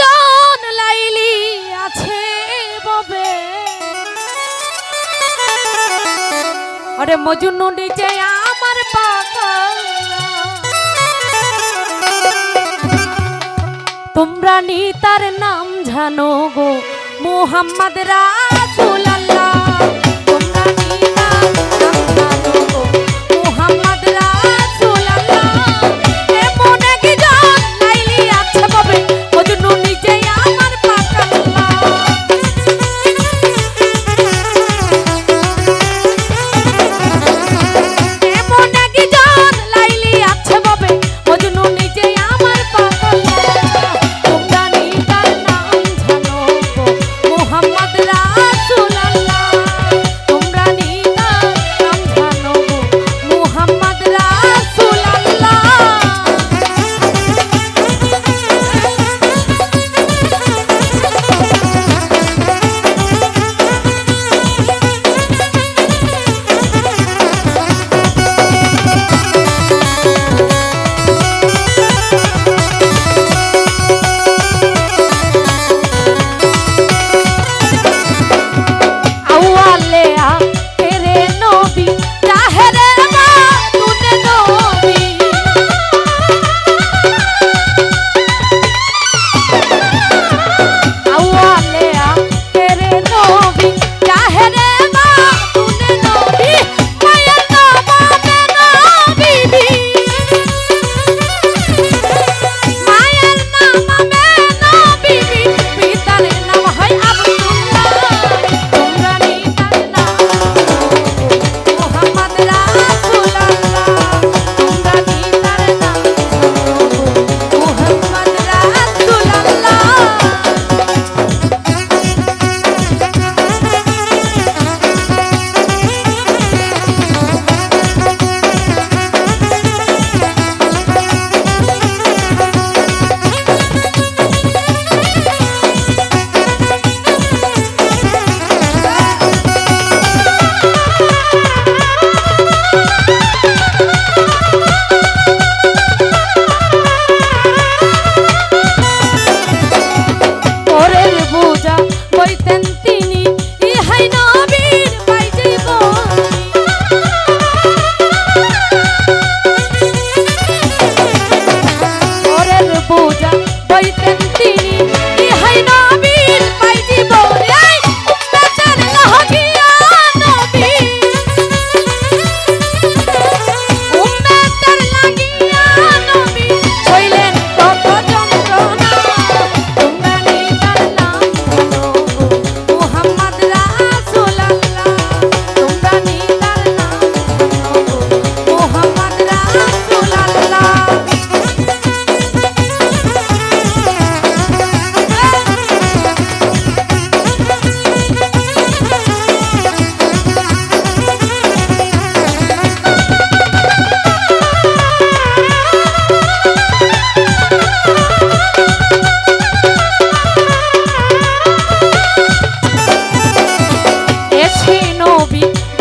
জন লাইলি আছে ববে। আরে মজুনু নিচে আমার পাখাল তোমরা নি তার নাম জানো গো, মোহাম্মদ রাসুল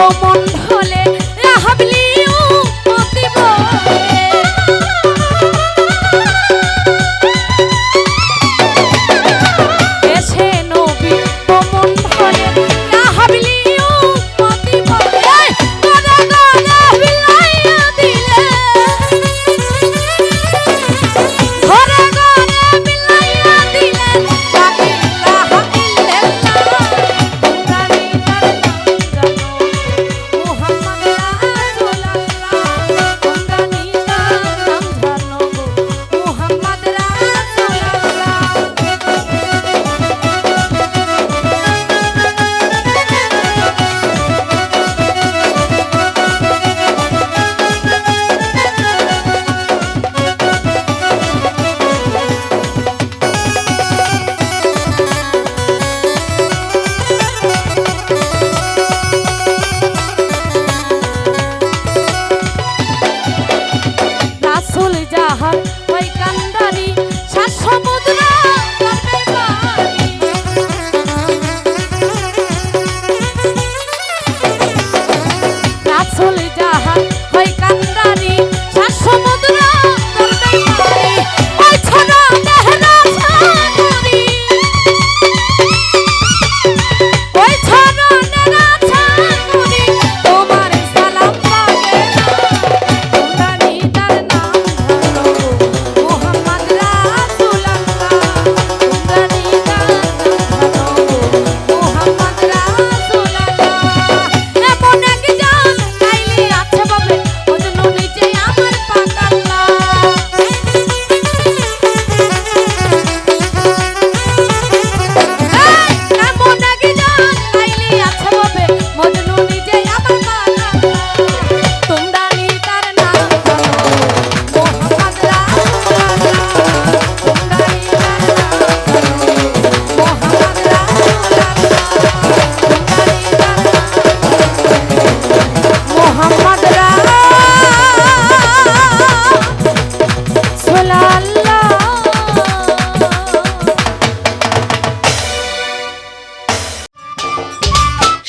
গোপন ঢলে রাহাবলি